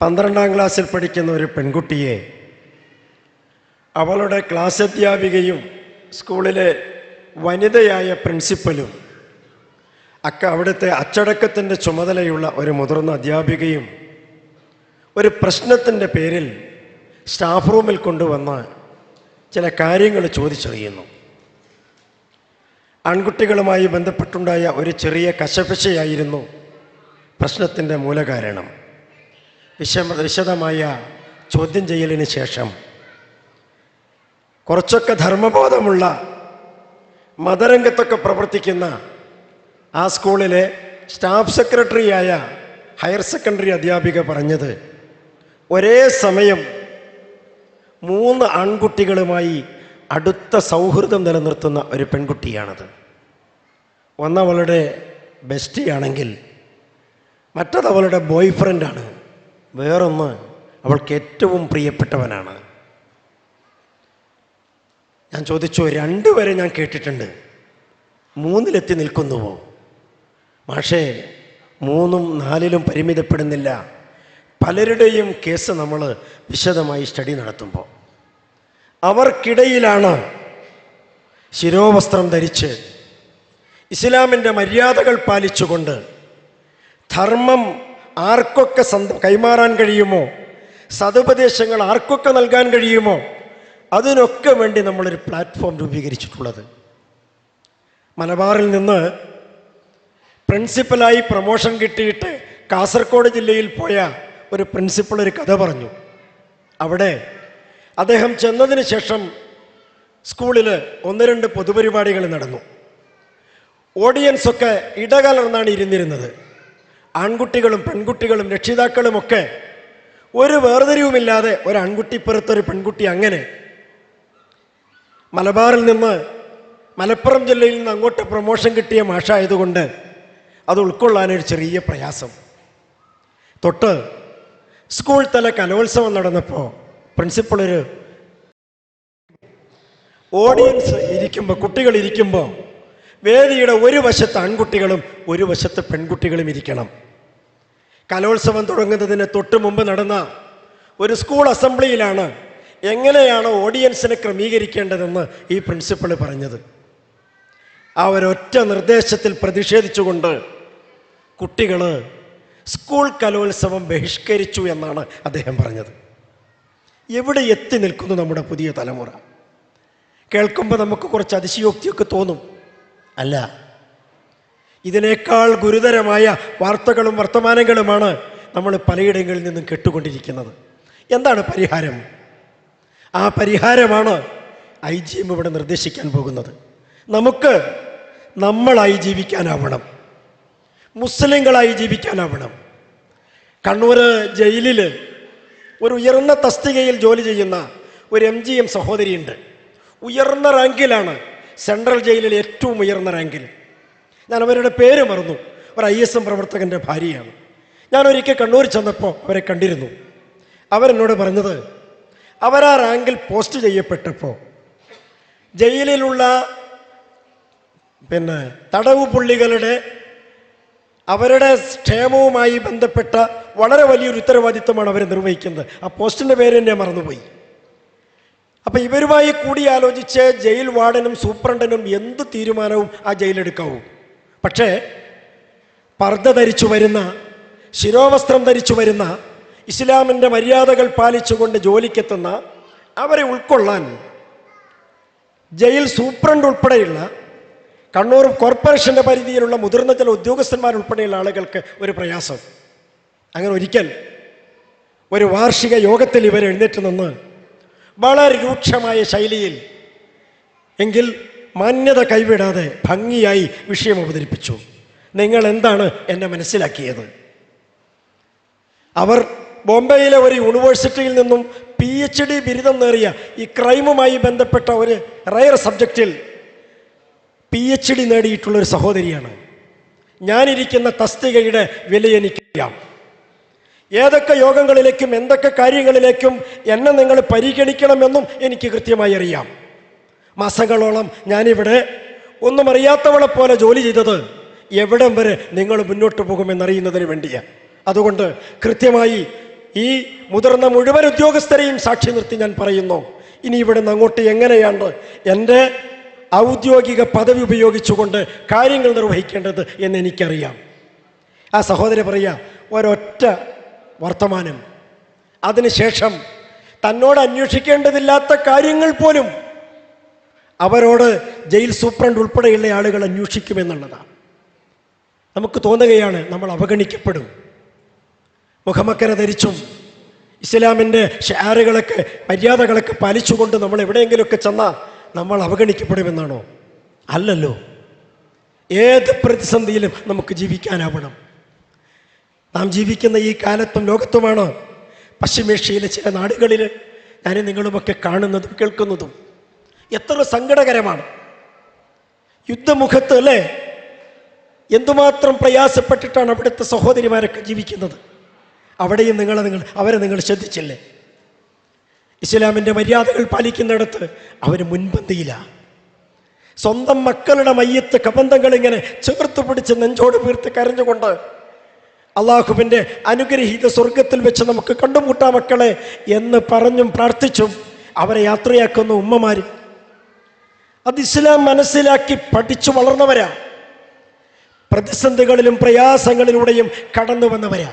പന്ത്രണ്ടാം ക്ലാസ്സിൽ പഠിക്കുന്ന ഒരു പെൺകുട്ടിയെ അവളുടെ ക്ലാസ് അധ്യാപികയും സ്കൂളിലെ വനിതയായ പ്രിൻസിപ്പലും അക്ക അവിടുത്തെ അച്ചടക്കത്തിന്റെ ചുമതലയുള്ള ഒരു മുതിർന്ന അധ്യാപികയും ഒരു പ്രശ്നത്തിന്റെ പേരിൽ സ്റ്റാഫ് റൂമിൽ കൊണ്ടുവന്ന് ചില കാര്യങ്ങൾ ചോദിച്ചറിയുന്നു. ആൺകുട്ടികളുമായി ബന്ധപ്പെട്ടുണ്ടായ ഒരു ചെറിയ കശപിശയായിരുന്നു പ്രശ്നത്തിന്റെ മൂലകാരണം. വിശ വിശദമായ ചോദ്യം ചെയ്യലിന് ശേഷം കുറച്ചൊക്കെ ധർമ്മബോധമുള്ള മതരംഗത്തൊക്കെ പ്രവർത്തിക്കുന്ന ആ സ്കൂളിലെ സ്റ്റാഫ് സെക്രട്ടറിയായ ഹയർ സെക്കൻഡറി അധ്യാപിക പറഞ്ഞത് ഒരേ സമയം മൂന്ന് ആൺകുട്ടികളുമായി അടുത്ത സൗഹൃദം നിലനിർത്തുന്ന ഒരു പെൺകുട്ടിയാണത്. ഒന്നവളുടെ ബെസ്റ്റിയാണെങ്കിൽ മറ്റത് അവളുടെ ബോയ് ഫ്രണ്ടാണ് വേറൊന്ന് അവൾക്ക് ഏറ്റവും പ്രിയപ്പെട്ടവനാണ്. ഞാൻ ചോദിച്ചു രണ്ടുപേരെ ഞാൻ കേട്ടിട്ടുണ്ട്. മൂന്നിലെത്തി നിൽക്കുന്നുവോ? പക്ഷേ മൂന്നും നാലിലും പരിമിതപ്പെടുന്നില്ല. പലരുടെയും കേസ് നമ്മൾ വിശദമായി സ്റ്റഡി നടത്തുമ്പോൾ. അവർക്കിടയിലാണ് ശിരോവസ്ത്രം ധരിച്ച് ഇസ്ലാമിന്റെ മര്യാദകൾ പാലിച്ചുകൊണ്ട് ധർമ്മം ആർക്കൊക്കെ കൈമാറാൻ കഴിയുമോ? സതുപദേശങ്ങൾ ആർക്കൊക്കെ നൽകാൻ കഴിയുമോ? അതിനൊക്കെ വേണ്ടി നമ്മളൊരു പ്ലാറ്റ്ഫോം രൂപീകരിച്ചിട്ടുള്ളത്. മലബാറിൽ നിന്ന് പ്രിൻസിപ്പലായി പ്രമോഷൻ കിട്ടിയിട്ട് കാസർഗോഡ് ജില്ലയിൽ പോയ ഒരു പ്രിൻസിപ്പൾ ഒരു കഥ പറഞ്ഞു. അവിടെ അദ്ദേഹം ചെന്നതിന് ശേഷം സ്കൂളിൽ ഒന്ന് രണ്ട് പൊതുപരിപാടികൾ നടന്നു. ഓഡിയൻസ് ഒക്കെ ഇടകലർന്നാണ് ഇരുന്നിരുന്നത്. ആൺകുട്ടികളും പെൺകുട്ടികളും രക്ഷിതാക്കളുമൊക്കെ ഒരു വേർതിരിവുമില്ലാതെ ഒരു ആൺകുട്ടിപ്പുറത്തൊരു പെൺകുട്ടി അങ്ങനെ മലബാറിൽ നിന്ന് മലപ്പുറം ജില്ലയിൽ നിന്ന് അങ്ങോട്ട് പ്രൊമോഷൻ കിട്ടിയ മാഷ ആയതുകൊണ്ട് അത് ഉൾക്കൊള്ളാനൊരു ചെറിയ പ്രയാസം. തൊട്ട് സ്കൂൾ തല കലോത്സവം നടന്നപ്പോൾ പ്രിൻസിപ്പൾ ഒരു ഓഡിയൻസ് ഇരിക്കുമ്പോൾ കുട്ടികൾ ഇരിക്കുമ്പോൾ വേദിയുടെ ഒരു വശത്ത് ആൺകുട്ടികളും ഒരു വശത്ത് പെൺകുട്ടികളും ഇരിക്കണം. കലോത്സവം തുടങ്ങുന്നതിന് തൊട്ട് മുമ്പ് നടന്ന ഒരു സ്കൂൾ അസംബ്ലിയിലാണ് എങ്ങനെയാണ് ഓഡിയൻസിനെ ക്രമീകരിക്കേണ്ടതെന്ന് ഈ പ്രിൻസിപ്പൾ പറഞ്ഞത്. ആ ഒരൊറ്റ നിർദ്ദേശത്തിൽ പ്രതിഷേധിച്ചുകൊണ്ട് കുട്ടികൾ സ്കൂൾ കലോത്സവം ബഹിഷ്കരിച്ചു എന്നാണ് അദ്ദേഹം പറഞ്ഞത്. എവിടെ എത്തി നിൽക്കുന്നു നമ്മുടെ പുതിയ തലമുറ? കേൾക്കുമ്പോൾ നമുക്ക് കുറച്ച് അതിശയോക്തിയൊക്കെ തോന്നും. അല്ല. ഇതിനേക്കാൾ ഗുരുതരമായ വാർത്തകളും വർത്തമാനങ്ങളുമാണ് നമ്മൾ പലയിടങ്ങളിൽ നിന്നും കെട്ടുകൊണ്ടിരിക്കുന്നത്. എന്താണ് പരിഹാരം? ആ പരിഹാരമാണ് ഐ ജി എം ഇവിടെ നിർദ്ദേശിക്കാൻ പോകുന്നത്. നമുക്ക് നമ്മളായി ജീവിക്കാനാവണം. മുസ്ലിങ്ങളായി ജീവിക്കാനാവണം. കണ്ണൂർ ജയിലിൽ ഒരു ഉയർന്ന തസ്തികയിൽ ജോലി ചെയ്യുന്ന ഒരു എം ജി എം സഹോദരിയുണ്ട്. ഉയർന്ന റാങ്കിലാണ് സെൻട്രൽ ജയിലിൽ ഏറ്റവും ഉയർന്ന റാങ്കിൽ. ഞാൻ അവരുടെ പേര് മറന്നു. ഒരു ഐ എസ് എം പ്രവർത്തകന്റെ ഭാര്യയാണ്. ഞാൻ ഒരിക്കൽ കണ്ണൂർ ചെന്നപ്പോൾ അവരെ കണ്ടിരുന്നു. അവരെന്നോട് പറഞ്ഞത് അവരാ റാങ്കിൽ പോസ്റ്റ് ചെയ്യപ്പെട്ടപ്പോൾ ജയിലിലുള്ള പിന്നെ തടവ് പുള്ളികളുടെ അവരുടെ ക്ഷേമവുമായി ബന്ധപ്പെട്ട വളരെ വലിയൊരു ഉത്തരവാദിത്വമാണ് അവർ നിർവഹിക്കുന്നത്. ആ പോസ്റ്റിന്റെ പേര് തന്നെ മറന്നുപോയി. അപ്പം ഇവരുമായി കൂടിയാലോചിച്ച് ജയിൽ വാർഡനും സൂപ്രണ്ടനും എന്ത് തീരുമാനവും ആ ജയിലെടുക്കാവൂ? പക്ഷേ പർദ്ദ ധരിച്ചു വരുന്ന ശിരോവസ്ത്രം ധരിച്ചു വരുന്ന ഇസ്ലാമിന്റെ മര്യാദകൾ പാലിച്ചുകൊണ്ട് ജോലിക്കെത്തുന്ന അവരെ ഉൾക്കൊള്ളാൻ ജയിൽ സൂപ്രണ്ട് ഉൾപ്പെടെയുള്ള കണ്ണൂർ കോർപ്പറേഷന്റെ പരിധിയിലുള്ള മുതിർന്ന ചില ഉദ്യോഗസ്ഥന്മാരുൾപ്പെടെയുള്ള ആളുകൾക്ക് ഒരു പ്രയാസം. അങ്ങനെ ഒരിക്കൽ ഒരു വാർഷിക യോഗത്തിൽ ഇവർ എഴുന്നേറ്റ് നിന്ന് വളരെ രൂക്ഷമായ ശൈലിയിൽ എങ്കിൽ മാന്യത കൈവിടാതെ ഭംഗിയായി വിഷയം അവതരിപ്പിച്ചു. നിങ്ങൾ എന്താണ് എന്നെ മനസ്സിലാക്കിയത്? അവർ ബോംബെയിലെ ഒരു യൂണിവേഴ്സിറ്റിയിൽ നിന്നും പി എച്ച് ഡി ബിരുദം നേറിയ ഈ ക്രൈമുമായി ബന്ധപ്പെട്ട ഒരു റയർ സബ്ജക്റ്റിൽ പി എച്ച് ഡി നേടിയിട്ടുള്ള ഒരു സഹോദരിയാണ്. ഞാനിരിക്കുന്ന തസ്തികയുടെ വില എനിക്കറിയാം ഏതൊക്കെ യോഗങ്ങളിലേക്കും എന്തൊക്കെ കാര്യങ്ങളിലേക്കും എന്നെ നിങ്ങൾ പരിഗണിക്കണമെന്നും എനിക്ക് കൃത്യമായി അറിയാം. മാസങ്ങളോളം ഞാനിവിടെ ഒന്നും അറിയാത്തവളെ പോലെ ജോലി ചെയ്തത് എവിടം വരെ നിങ്ങൾ മുന്നോട്ട് പോകുമെന്നറിയുന്നതിന് വേണ്ടിയാണ് അതുകൊണ്ട് കൃത്യമായി ഈ മുതിർന്ന മുഴുവൻ ഉദ്യോഗസ്ഥരെയും സാക്ഷി നിർത്തി ഞാൻ പറയുന്നു. ഇനി ഇവിടെ നിന്ന് അങ്ങോട്ട് എങ്ങനെയാണ് എന്റെ ഔദ്യോഗിക പദവി ഉപയോഗിച്ചുകൊണ്ട് കാര്യങ്ങൾ നിർവഹിക്കേണ്ടത് എന്ന് എനിക്കറിയാം. ആ സഹോദരി പറയുക ഒരൊറ്റ വർത്തമാനം. അതിനുശേഷം തന്നോട് അന്വേഷിക്കേണ്ടതില്ലാത്ത കാര്യങ്ങൾ പോലും അവരോട് ജയിൽ സൂപ്രണ്ട് ഉൾപ്പെടെയുള്ള ആളുകൾ അന്വേഷിക്കുമെന്നുള്ളതാണ്. നമുക്ക് തോന്നുകയാണ് നമ്മൾ അവഗണിക്കപ്പെടും. മുഖമക്കര ധരിച്ചും ഇസ്ലാമിന്റെ ഷാറുകളൊക്കെ മര്യാദകളൊക്കെ പാലിച്ചുകൊണ്ട് നമ്മൾ എവിടെയെങ്കിലുമൊക്കെ ചെന്നാൽ നമ്മൾ അവഗണിക്കപ്പെടുമെന്നാണോ? അല്ലല്ലോ. ഏത് പ്രതിസന്ധിയിലും നമുക്ക് ജീവിക്കാനാവണം. നാം ജീവിക്കുന്ന ഈ കാലത്തും ലോകത്തുമാണ്. പശ്ചിമേഷ്യയിലെ ചില നാടുകളിൽ ഞാൻ നിങ്ങളുമൊക്കെ കാണുന്നതും കേൾക്കുന്നതും എത്ര സങ്കടകരമാണ്. യുദ്ധമുഖത്ത് അല്ലേ? എന്തുമാത്രം പ്രയാസപ്പെട്ടിട്ടാണ് അവിടുത്തെ സഹോദരിമാരൊക്കെ ജീവിക്കുന്നത്? അവിടെയും നിങ്ങളെ നിങ്ങൾ അവരെ നിങ്ങൾ ശ്രദ്ധിച്ചില്ലേ? ഇസ്ലാമിന്റെ മര്യാദകൾ പാലിക്കുന്നിടത്ത് അവർ മുൻപന്തിയിലാണ് സ്വന്തം മക്കളുടെ മയ്യത്ത് കബന്ധങ്ങൾ ഇങ്ങനെ ചേർത്ത് പിടിച്ച് നെഞ്ചോട് വീർത്ത് കരഞ്ഞുകൊണ്ട് അള്ളാഹുവിന്റെ അനുഗ്രഹീത സ്വർഗത്തിൽ വെച്ച് നമുക്ക് കണ്ടുമുട്ടാം മക്കളെ എന്ന് പറഞ്ഞും പ്രാർത്ഥിച്ചും അവരെ യാത്രയാക്കുന്ന ഉമ്മമാർ അത് ഇസ്ലാം മനസ്സിലാക്കി പഠിച്ചു വളർന്നവരാ. പ്രതിസന്ധികളിലും പ്രയാസങ്ങളിലൂടെയും കടന്നു വന്നവരാ.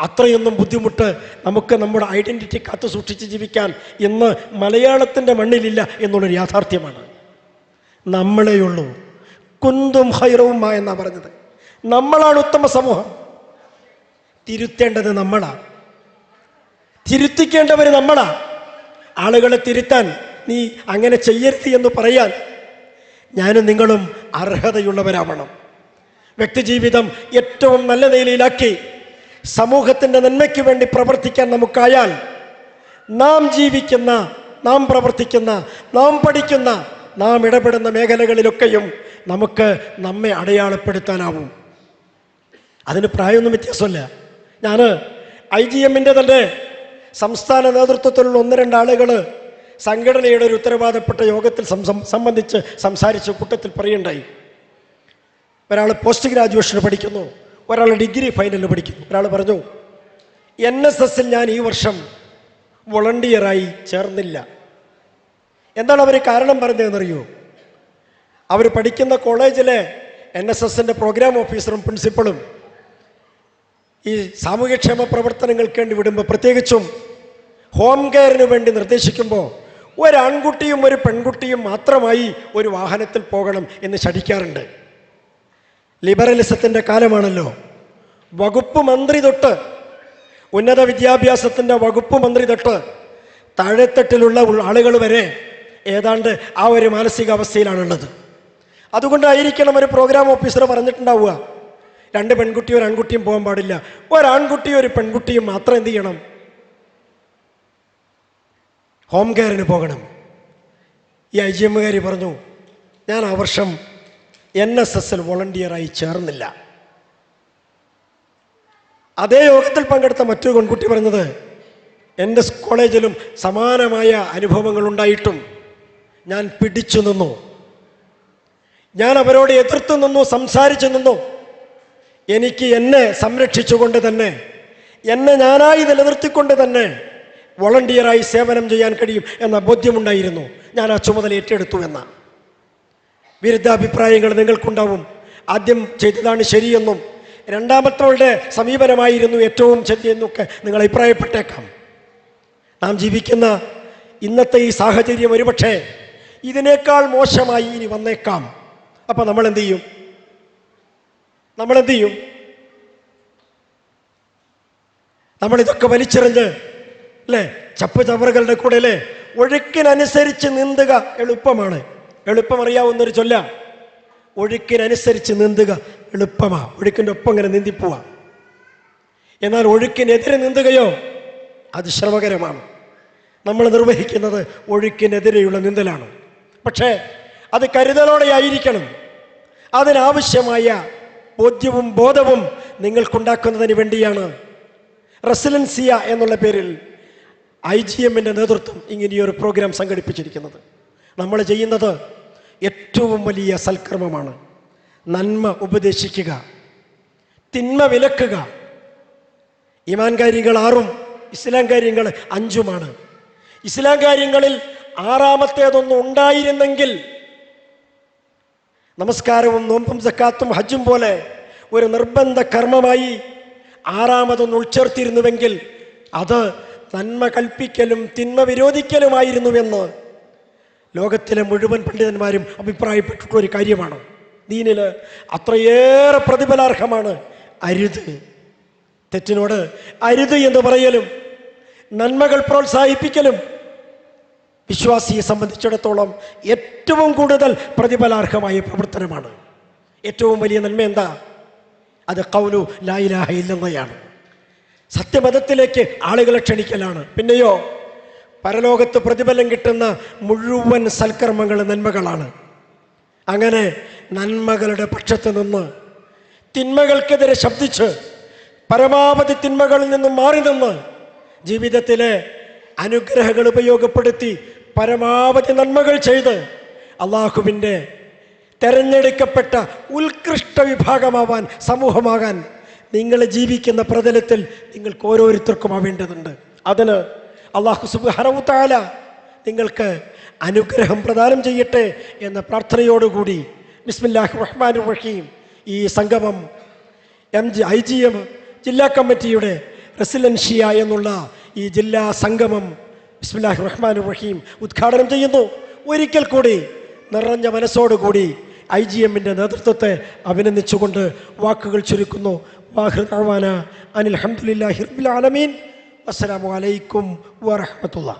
അത്രയൊന്നും ബുദ്ധിമുട്ട് നമുക്ക് നമ്മുടെ ഐഡന്റിറ്റി കാത്തു സൂക്ഷിച്ച് ജീവിക്കാൻ ഇന്ന് മലയാളത്തിന്റെ മണ്ണിലില്ല എന്നുള്ളൊരു യാഥാർത്ഥ്യമാണ്. നമ്മളെയുള്ളൂ. കുന്തും ഹൈറവുമാ എന്നാ പറഞ്ഞത്. നമ്മളാണ് ഉത്തമ സമൂഹം. തിരുത്തേണ്ടത് നമ്മളാ. തിരുത്തിക്കേണ്ടവർ നമ്മളാ. ആളുകളെ തിരുത്താൻ നീ അങ്ങനെ ചെയ്യരുത് എന്ന് പറയാൻ ഞാനും നിങ്ങളും അർഹതയുള്ളവരാവണം. വ്യക്തിജീവിതം ഏറ്റവും നല്ല നിലയിലാക്കി സമൂഹത്തിന്റെ നന്മയ്ക്ക് വേണ്ടി പ്രവർത്തിക്കാൻ നമുക്കായാൽ നാം ജീവിക്കുന്ന നാം പ്രവർത്തിക്കുന്ന നാം പഠിക്കുന്ന നാം ഇടപെടുന്ന മേഖലകളിലൊക്കെയും നമുക്ക് നമ്മെ അടയാളപ്പെടുത്താനാവും. അതിന് പ്രായമൊന്നും വ്യത്യാസമല്ല. ഞാൻ ഐ ജി എമ്മിന്റെ തന്നെ സംസ്ഥാന നേതൃത്വത്തിലുള്ള ഒന്ന് രണ്ടാളുകൾ സംഘടനയുടെ ഒരു ഉത്തരവാദപ്പെട്ട യോഗത്തിൽ സംബന്ധിച്ച് സംസാരിച്ച് കൂട്ടത്തിൽ പറയുണ്ടായി ഒരാൾ പോസ്റ്റ് ഗ്രാജുവേഷന് പഠിക്കുന്നു ഒരാൾ ഡിഗ്രി ഫൈനലിൽ പഠിക്കുന്നു. ഒരാൾ പറഞ്ഞു എൻ എസ് എസിൽ ഞാൻ ഈ വർഷം വോളണ്ടിയറായി ചേർന്നില്ല. എന്താണ് അവർ കാരണം പറഞ്ഞതെന്നറിയോ? അവർ പഠിക്കുന്ന കോളേജിലെ എൻ എസ് എസിന്റെ പ്രോഗ്രാം ഓഫീസറും പ്രിൻസിപ്പളും ഈ സാമൂഹ്യക്ഷേമ പ്രവർത്തനങ്ങൾക്ക് വേണ്ടി വിടുമ്പോൾ പ്രത്യേകിച്ചും ഹോം കെയറിന് വേണ്ടി നിർദ്ദേശിക്കുമ്പോൾ ഒരാൺകുട്ടിയും ഒരു പെൺകുട്ടിയും മാത്രമായി ഒരു വാഹനത്തിൽ പോകണം എന്ന് ശഠിക്കാറുണ്ട്. ലിബറലിസത്തിന്റെ കാലമാണല്ലോ. വകുപ്പ് മന്ത്രി തൊട്ട് ഉന്നത വിദ്യാഭ്യാസത്തിന്റെ വകുപ്പ് മന്ത്രി തൊട്ട് താഴെത്തട്ടിലുള്ള ആളുകൾ വരെ ഏതാണ്ട് ആ ഒരു മാനസികാവസ്ഥയിലാണുള്ളത്. അതുകൊണ്ടായിരിക്കണം ഒരു പ്രോഗ്രാം ഓഫീസർ പറഞ്ഞിട്ടുണ്ടാവുക. രണ്ട് പെൺകുട്ടിയും ഒരു ആൺകുട്ടിയും പോകാൻ പാടില്ല. ഒരാൺകുട്ടിയും ഒരു പെൺകുട്ടിയും മാത്രം എന്ത് ചെയ്യണം? ഹോം കെയറിന് പോകണം. ഈ ഐ ജി എമ്മുകാരി പറഞ്ഞു ഞാൻ ആ വർഷം എൻ എസ് എസിൽ വോളണ്ടിയറായി ചേർന്നില്ല. അതേ യോഗത്തിൽ പങ്കെടുത്ത മറ്റൊരു പെൺകുട്ടി പറഞ്ഞത് എന്റെ കോളേജിലും സമാനമായ അനുഭവങ്ങൾ ഉണ്ടായിട്ടും ഞാൻ പിടിച്ചു നിന്നു. ഞാൻ അവരോട് എതിർത്ത് നിന്നു സംസാരിച്ചു നിന്നു. എനിക്ക് എന്നെ സംരക്ഷിച്ചുകൊണ്ട് തന്നെ എന്നെ ഞാനായി നിലനിർത്തിക്കൊണ്ട് തന്നെ വോളണ്ടിയറായി സേവനം ചെയ്യാൻ കഴിയും എന്ന ബോധ്യമുണ്ടായിരുന്നു. ഞാൻ ആ ചുമതല ഏറ്റെടുത്തു എന്ന. വിരുദ്ധാഭിപ്രായങ്ങൾ നിങ്ങൾക്കുണ്ടാവും. ആദ്യം ചെയ്തതാണ് ശരിയെന്നും രണ്ടാമത്തവളുടെ സമീപനമായിരുന്നു ഏറ്റവും ശരിയെന്നൊക്കെ നിങ്ങൾ അഭിപ്രായപ്പെട്ടേക്കാം. നാം ജീവിക്കുന്ന ഇന്നത്തെ ഈ സാഹചര്യം ഒരുപക്ഷേ ഇതിനേക്കാൾ മോശമായി ഇനി വന്നേക്കാം. അപ്പം നമ്മൾ എന്ത് ചെയ്യും? നമ്മൾ എന്ത് ചെയ്യും നമ്മൾ ഇതൊക്കെ വലിച്ചെറിഞ്ഞ് അല്ലേ ചപ്പ് ചവറുകളുടെ കൂടെ അല്ലേ ഒഴുക്കിനനുസരിച്ച് നീന്തുക എളുപ്പമാണ്. എളുപ്പം അറിയാവുന്നൊരു ചൊല്ല. ഒഴുക്കിനനുസരിച്ച് നീന്തുക എളുപ്പമാ. ഒഴുക്കിന്റെ ഒപ്പം ഇങ്ങനെ നീന്തിപ്പോവാ. എന്നാൽ ഒഴുക്കിനെതിരെ നീന്തുകയോ? അത് ശ്രമകരമാണ്. നമ്മൾ നിർവഹിക്കുന്നത് ഒഴുക്കിനെതിരെയുള്ള നീന്തലാണ്. പക്ഷേ അത് കരുതലോടെ ആയിരിക്കണം അതിനാവശ്യമായ ബോധ്യവും ബോധവും നിങ്ങൾക്കുണ്ടാക്കുന്നതിന് വേണ്ടിയാണ്. റെസിലൻസിയ എന്നുള്ള പേരിൽ ഐ ജി എമ്മിന്റെ നേതൃത്വം ഇങ്ങനെയൊരു പ്രോഗ്രാം സംഘടിപ്പിച്ചിരിക്കുന്നത്. നമ്മൾ ചെയ്യുന്നത് ഏറ്റവും വലിയ സൽക്കർമ്മമാണ്. നന്മ ഉപദേശിക്കുക തിന്മ വിലക്കുക. ഇമാൻകാരികൾ ആറും ഇസ്ലാം കാര്യങ്ങൾ അഞ്ചുമാണ്. ഇസ്ലാം കാര്യങ്ങളിൽ ആറാമത്തേതൊന്നും ഉണ്ടായിരുന്നെങ്കിൽ നമസ്കാരവും നോമ്പും സക്കാത്തും ഹജ്ജും പോലെ ഒരു നിർബന്ധ കർമ്മമായി ആറാമതൊന്ന് ഉൾച്ചേർത്തിരുന്നുവെങ്കിൽ അത് നന്മ കൽപ്പിക്കലും തിന്മ വിരോധിക്കലുമായിരുന്നുവെന്ന് ലോകത്തിലെ മുഴുവൻ പണ്ഡിതന്മാരും അഭിപ്രായപ്പെട്ടിട്ടുള്ള ഒരു കാര്യമാണ്. ദീനിൽ അത്രയേറെ പ്രതിഫലാർഹമാണ് അരുത്. തെറ്റിനോട് അരുത് എന്ന് പറയലും നന്മകൾ പ്രോത്സാഹിപ്പിക്കലും വിശ്വാസിയെ സംബന്ധിച്ചിടത്തോളം ഏറ്റവും കൂടുതൽ പ്രതിഫലാർഹമായ പ്രവർത്തനമാണ്. ഏറ്റവും വലിയ നന്മ എന്താ? അത് കൗലു ലായിലാഹ ഇല്ലെന്നയാണ് സത്യമതത്തിലേക്ക് ആളുകളെ ക്ഷണിക്കലാണ്. പിന്നെയോ പരലോകത്ത് പ്രതിഫലം കിട്ടുന്ന മുഴുവൻ സൽക്കർമ്മങ്ങൾ നന്മകളാണ്. അങ്ങനെ നന്മകളുടെ പക്ഷത്ത് നിന്ന് തിന്മകൾക്കെതിരെ ശബ്ദിച്ച് പരമാവധി തിന്മകളിൽ നിന്നും മാറി നിന്ന് ജീവിതത്തിലെ അനുഗ്രഹങ്ങൾ ഉപയോഗപ്പെടുത്തി പരമാവധി നന്മകൾ ചെയ്ത് അള്ളാഹുവിന്റെ തെരഞ്ഞെടുക്കപ്പെട്ട ഉത്കൃഷ്ട വിഭാഗമാവാൻ സമൂഹമാകാൻ നിങ്ങൾ ജീവിക്കുന്ന പ്രതലത്തിൽ നിങ്ങൾക്ക് ഓരോരുത്തർക്കും ആവേണ്ടതുണ്ട്. അതിന് അള്ളാഹു സുബാനവുത്താല നിങ്ങൾക്ക് അനുഗ്രഹം പ്രദാനം ചെയ്യട്ടെ എന്ന പ്രാർത്ഥനയോടുകൂടി ബിസ്മില്ലാഹി റഹ്മാൻ റഹീം ഈ സംഗമം M G I G M ജില്ലാ കമ്മിറ്റിയുടെ റെസിഡൻഷ്യ എന്നുള്ള ഈ ജില്ലാ സംഗമം ബിസ്മില്ലാഹി റഹ്മാൻ റഹീം ഉദ്ഘാടനം ചെയ്യുന്നു. ഒരിക്കൽ കൂടി നിറഞ്ഞ മനസ്സോടുകൂടി ഐ ജി എമ്മിന്റെ നേതൃത്വത്തെ അഭിനന്ദിച്ചുകൊണ്ട് വാക്കുകൾ ചുരുക്കുന്നു. വാഹൃദാന അനിൽ അഹമ്മദില്ലാഹി റബ്ബിൽ ആലമീൻ. അസ്സലാമു അലൈക്കും വറഹ്മത്തുള്ളാഹി.